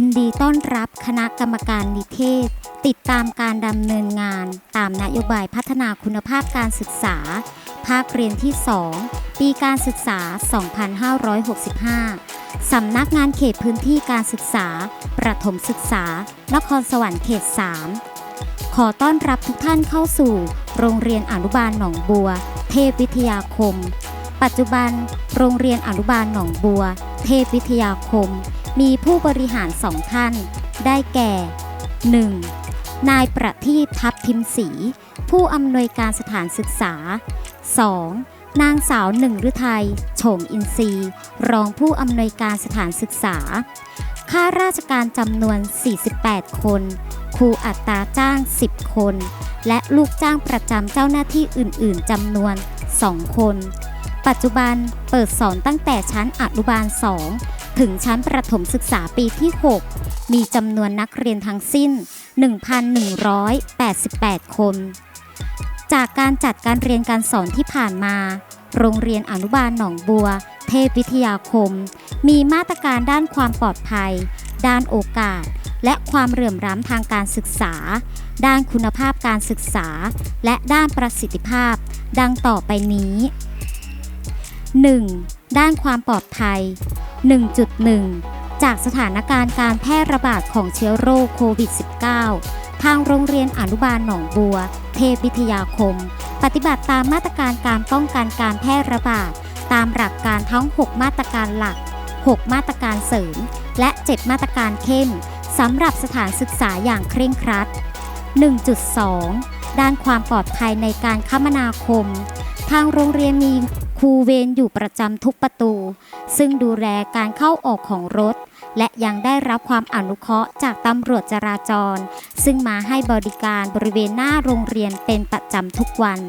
ยินดีต้อนรับคณะกรรมการนิเทศ ติดตามการดำเนินงาน ตามนโยบายพัฒนาคุณภาพการศึกษา ภาคเรียนที่ 2 ปีการศึกษา 2565 สำนักงานเขตพื้นที่การศึกษา ประถมศึกษา นครสวรรค์เขต 3 ขอต้อนรับทุกท่านเข้าสู่ โรงเรียนอนุบาลหนองบัว เทพวิทยาคม ปัจจุบัน โรงเรียนอนุบาลหนองบัว เทพวิทยาคม มีผู้บริหารสองท่าน ได้แก่ 1. นายประทีปทัพทิมศรีผู้อำนวยการสถานศึกษา 2. นางสาวหนึ่งฤทัยโฉมอินทรีรองผู้อำนวยการสถานศึกษา ข้าราชการจำนวน 48 คน ครูอัตราจ้าง 10 คน และลูกจ้างประจำเจ้าหน้าที่อื่น ๆจำนวน 2 คน ปัจจุบันเปิดสอนตั้งแต่ชั้นอนุบาล 2 ถึงชั้นประถมศึกษาปีที่ 6 มีจำนวนนักเรียนทั้งสิ้น 1,188 คน จากการจัดการเรียนการสอนที่ผ่านมา โรงเรียนอนุบาลหนองบัว เทพวิทยาคม มีมาตรการด้านความปลอดภัย ด้านโอกาส และความเหลื่อมล้ำทางการศึกษา ด้านคุณภาพการศึกษา และด้านประสิทธิภาพ ดังต่อไปนี้ 1. ด้านความปลอดภัย 1.1 จากสถานการณ์การแพร่ระบาดของเชื้อโรคโควิด -19 ทางโรงเรียนอนุบาลหนองบัว เทพวิทยาคม ปฏิบัติตามมาตรการการป้องกันการแพร่ระบาด ตามหลักการทั้ง 6 มาตรการหลัก 6 มาตรการเสริม และ 7 มาตรการเข้มสำหรับสถานศึกษาอย่างเคร่งครัด 1.2 ด้านความปลอดภัยในการคมนาคม ทางโรงเรียนมี ครูเวรอยู่ประจำทุกประตู ซึ่งดูแลการเข้าออกของรถ และยังได้รับความอนุเคราะห์จากตำรวจจราจร ซึ่งมาให้บริการบริเวณหน้าโรงเรียนเป็นประจำทุกวัน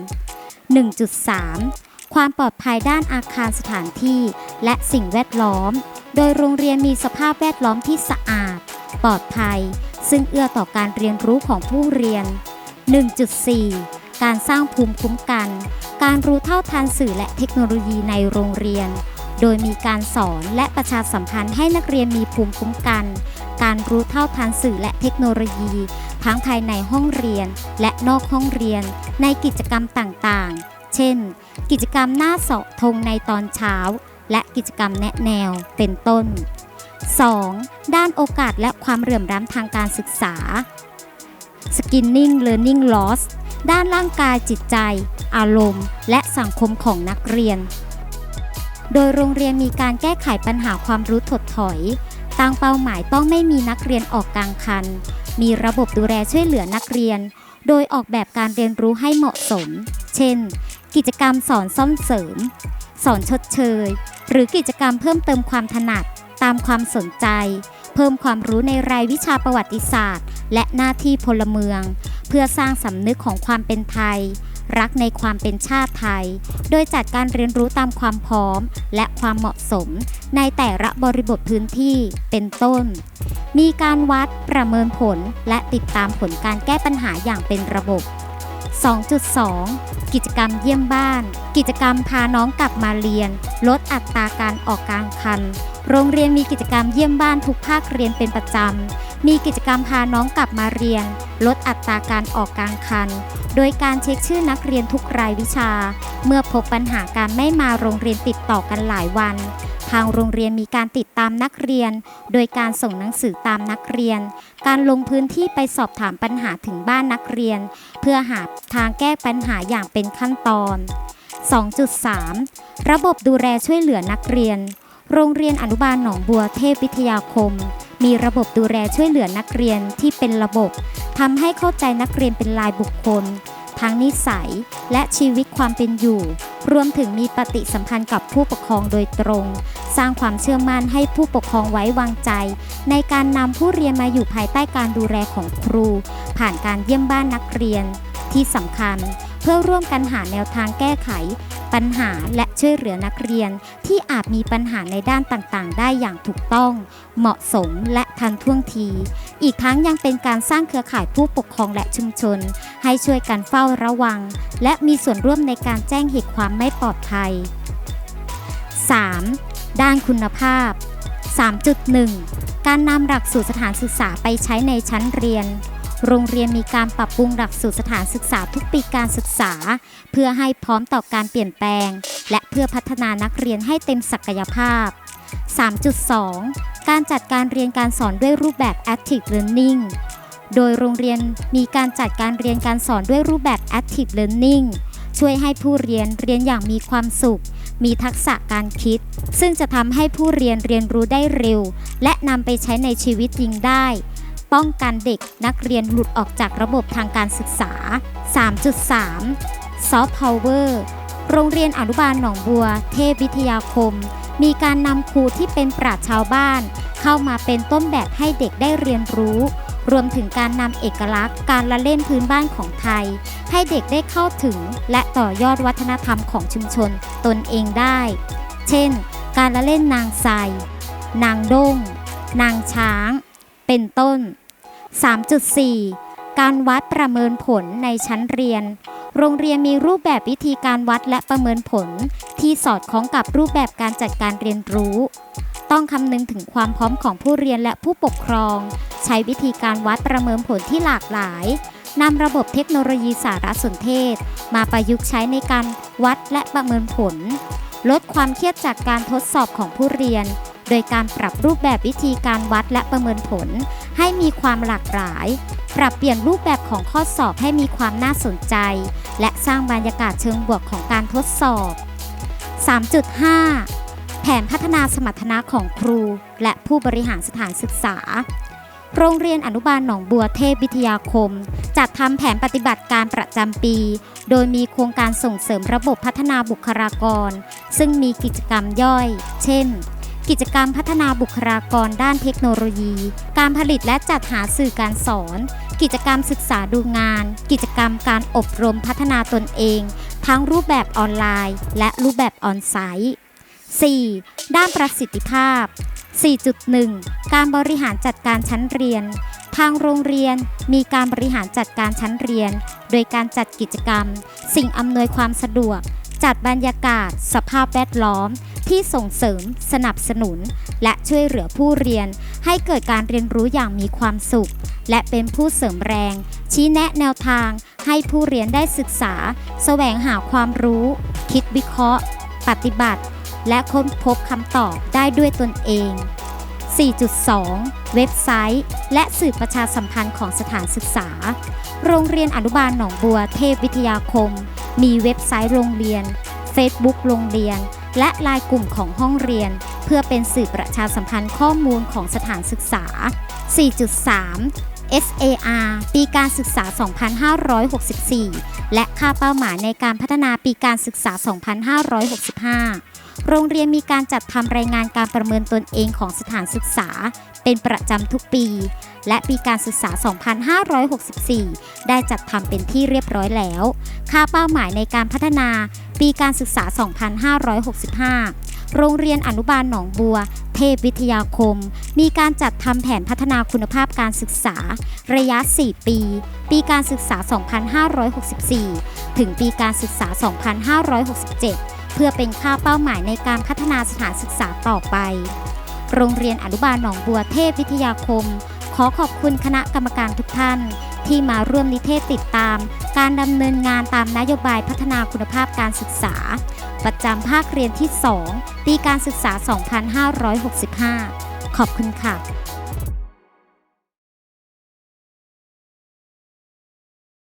1.3 ความปลอดภัยด้านอาคารสถานที่และสิ่งแวดล้อม โดยโรงเรียนมีสภาพแวดล้อมที่สะอาด ปลอดภัย ซึ่งเอื้อต่อการเรียนรู้ของผู้เรียน 1.4 การสร้างภูมิคุ้มกัน การรู้เท่าทันสื่อและเทคโนโลยีในโรงเรียน โดยมีการสอนและประชาสัมพันธ์ให้นักเรียนมีภูมิคุ้มกัน การรู้เท่าทันสื่อและเทคโนโลยี ทั้งภายในห้องเรียน และนอกห้องเรียน ในกิจกรรมต่างๆ เช่น กิจกรรมหน้าเสาะธงในตอนเช้า และกิจกรรมแนะแนวเป็นต้น 2. ด้านโอกาสและความเหลื่อมล้ำทางการศึกษา Skinning Learning Loss ด้านร่างกายจิตใจ อารมณ์ และสังคมของนักเรียน โดยโรงเรียนมีการแก้ไขปัญหาความรู้ถดถอย ตั้งเป้าหมายต้องไม่มีนักเรียนออกกลางคัน มีระบบดูแลช่วยเหลือนักเรียน โดยออกแบบการเรียนรู้ให้เหมาะสม เช่น กิจกรรมสอนซ่อมเสริม สอนชดเชย หรือกิจกรรมเพิ่มเติมความถนัดตามความสนใจ เพิ่มความรู้ในรายวิชาประวัติศาสตร์ และหน้าที่พลเมือง เพื่อสร้างสำนึกของความเป็นไทย รักในความเป็นชาติไทย โดยจัดการเรียนรู้ตามความพร้อม และความเหมาะสม ในแต่ละบริบทพื้นที่เป็นต้น มีการวัดประเมินผลและติดตามผลการแก้ปัญหาอย่างเป็นระบบ 2.2 กิจกรรมเยี่ยมบ้าน กิจกรรมพาน้องกลับมาเรียน ลดอัตราการออกกลางคัน โรงเรียนมีกิจกรรมเยี่ยมบ้านทุกภาคเรียนเป็นประจำ มีกิจกรรมพาน้องกลับมาเรียน ลดอัตราการออกกลางคัน โดยการเช็คชื่อนักเรียนทุกรายวิชา เมื่อพบปัญหาการไม่มาโรงเรียนติดต่อกันหลายวัน ทางโรงเรียนมีการติดตามนักเรียน โดยการส่งหนังสือตามนักเรียน การลงพื้นที่ไปสอบถามปัญหาถึงบ้านนักเรียน เพื่อหาทางแก้ปัญหาอย่างเป็นขั้นตอน 2.3 ระบบดูแลช่วยเหลือนักเรียน โรงเรียนอนุบาลหนองบัวเทพวิทยาคม มีระบบดูแลช่วยเหลือนักเรียนที่เป็นระบบทำให้เข้าใจนักเรียนเป็นรายบุคคลทั้งนิสัยและชีวิตความเป็นอยู่ รวมถึงมีปฏิสัมพันธ์กับผู้ปกครองโดยตรง สร้างความเชื่อมั่นให้ผู้ปกครองไว้วางใจ ในการนำผู้เรียนมาอยู่ภายใต้การดูแลของครู ผ่านการเยี่ยมบ้านนักเรียน ที่สำคัญ เพื่อร่วมกันหาแนวทางแก้ไข ปัญหาและช่วยเหลือนักเรียน ที่อาจมีปัญหาในด้านต่างๆ ได้อย่างถูกต้อง เหมาะสมและทันท่วงที อีกทั้งยังเป็นการสร้างเครือข่ายผู้ปกครองและชุมชน ให้ช่วยกันเฝ้าระวัง และมีส่วนร่วมในการแจ้งเหตุความไม่ปลอดภัย 3. ด้านคุณภาพ 3.1 การนำหลักสูตรสถานศึกษาไปใช้ในชั้นเรียน โรงเรียนมีการปรับปรุงหลักสูตรสถานศึกษาทุกปีการศึกษา เพื่อให้พร้อมต่อการเปลี่ยนแปลง และเพื่อพัฒนานักเรียนให้เต็มศักยภาพ 3.2 การจัดการเรียนการสอนด้วยรูปแบบ active learning โดยโรงเรียนมีการจัดการเรียนการสอนด้วยรูปแบบ active learning ช่วยให้ผู้เรียนเรียนอย่างมีความสุข มีทักษะการคิด ซึ่งจะทำให้ผู้เรียนเรียนรู้ได้เร็ว และนำไปใช้ในชีวิตจริงได้ ป้องกันเด็กนักเรียนหลุดออกจากระบบทางการศึกษา 3.3 Soft Power โรงเรียนอนุบาลหนองบัว เทพวิทยาคม มีการนำครูที่เป็นปราชชาวบ้าน เข้ามาเป็นต้นแบบให้เด็กได้เรียนรู้ รวมถึงการนำเอกลักษณ์ การละเล่นพื้นบ้านของไทย ให้เด็กได้เข้าถึงและต่อยอดวัฒนธรรมของชุมชนตนเองได้ เช่น การละเล่นนางไซนางด้ง นางช้าง เป็นต้น 3.4 การวัดประเมินผลในชั้นเรียน โรงเรียนมีรูปแบบวิธีการวัดและประเมินผล ที่สอดคล้องกับรูปแบบการจัดการเรียนรู้ ต้องคำนึงถึงความพร้อมของผู้เรียนและผู้ปกครอง ใช้วิธีการวัดประเมินผลที่หลากหลายนำระบบเทคโนโลยีสารสนเทศ มาประยุกต์ใช้ในการวัดและประเมินผล ลดความเครียดจากการทดสอบของผู้เรียน โดยการปรับรูปแบบวิธีการวัดและประเมินผล ให้มีความหลากหลาย ปรับเปลี่ยนรูปแบบของข้อสอบให้มีความน่าสนใจ และสร้างบรรยากาศเชิงบวกของการทดสอบ 3.5 แผนพัฒนาสมรรถนะของครู และผู้บริหารสถานศึกษา โรงเรียนอนุบาลหนองบัวเทพวิทยาคม จัดทำแผนปฏิบัติการประจำปี โดยมีโครงการส่งเสริมระบบพัฒนาบุคลากร ซึ่งมีกิจกรรมย่อย เช่น กิจกรรมพัฒนาบุคลากรด้านเทคโนโลยี การผลิตและจัดหาสื่อการสอน กิจกรรมศึกษาดูงาน กิจกรรมการอบรมพัฒนาตนเอง ทั้งรูปแบบออนไลน์ และรูปแบบออนไซต์ 4. ด้านประสิทธิภาพ 4.1 การบริหารจัดการชั้นเรียน ทางโรงเรียนมีการบริหารจัดการชั้นเรียน โดยการจัดกิจกรรม สิ่งอำนวยความสะดวก จัดบรรยากาศ สภาพแวดล้อม ที่ส่งเสริม สนับสนุน และช่วยเหลือผู้เรียน ให้เกิดการเรียนรู้อย่างมีความสุข และเป็นผู้เสริมแรง ชี้แนะแนวทาง ให้ผู้เรียนได้ศึกษา แสวงหาความรู้ คิดวิเคราะห์ ปฏิบัติ และค้นพบคำตอบได้ด้วยตนเอง 4.2 เว็บไซต์ และสื่อประชาสัมพันธ์ของสถานศึกษา โรงเรียนอนุบาลหนองบัวเทพวิทยาคม มีเว็บไซต์โรงเรียน Facebook โรงเรียน และลายกลุ่มของห้องเรียน เพื่อเป็นสื่อประชาสัมพันธ์ข้อมูลของสถานศึกษา 4.3 SAR ปีการศึกษา 2564 และค่าเป้าหมายในการพัฒนาปีการศึกษา 2565 โรงเรียนมีการจัดทำรายงานการประเมินตนเองของสถานศึกษา เป็นประจำทุกปี และปีการศึกษา 2564 ได้จัดทำเป็นที่เรียบร้อยแล้ว ค่าเป้าหมายในการพัฒนา ปีการศึกษา 2565 โรงเรียนอนุบาลหนองบัว เทพวิทยาคม มีการจัดทำแผนพัฒนาคุณภาพการศึกษา ระยะ 4 ปี ปีการศึกษา 2564 ถึงปีการศึกษา 2567 เพื่อเป็นค่าเป้าหมายในการพัฒนาสถานศึกษาต่อไป โรงเรียนอนุบาลหนองบัวเทพวิทยาคม ขอขอบคุณคณะกรรมการทุกท่าน ที่มาร่วมนิเทศติดตาม การดำเนินงานตามนโยบายพัฒนาคุณภาพการศึกษา ประจำภาคเรียนที่ 2 ปีการศึกษา 2565 ขอบคุณค่ะ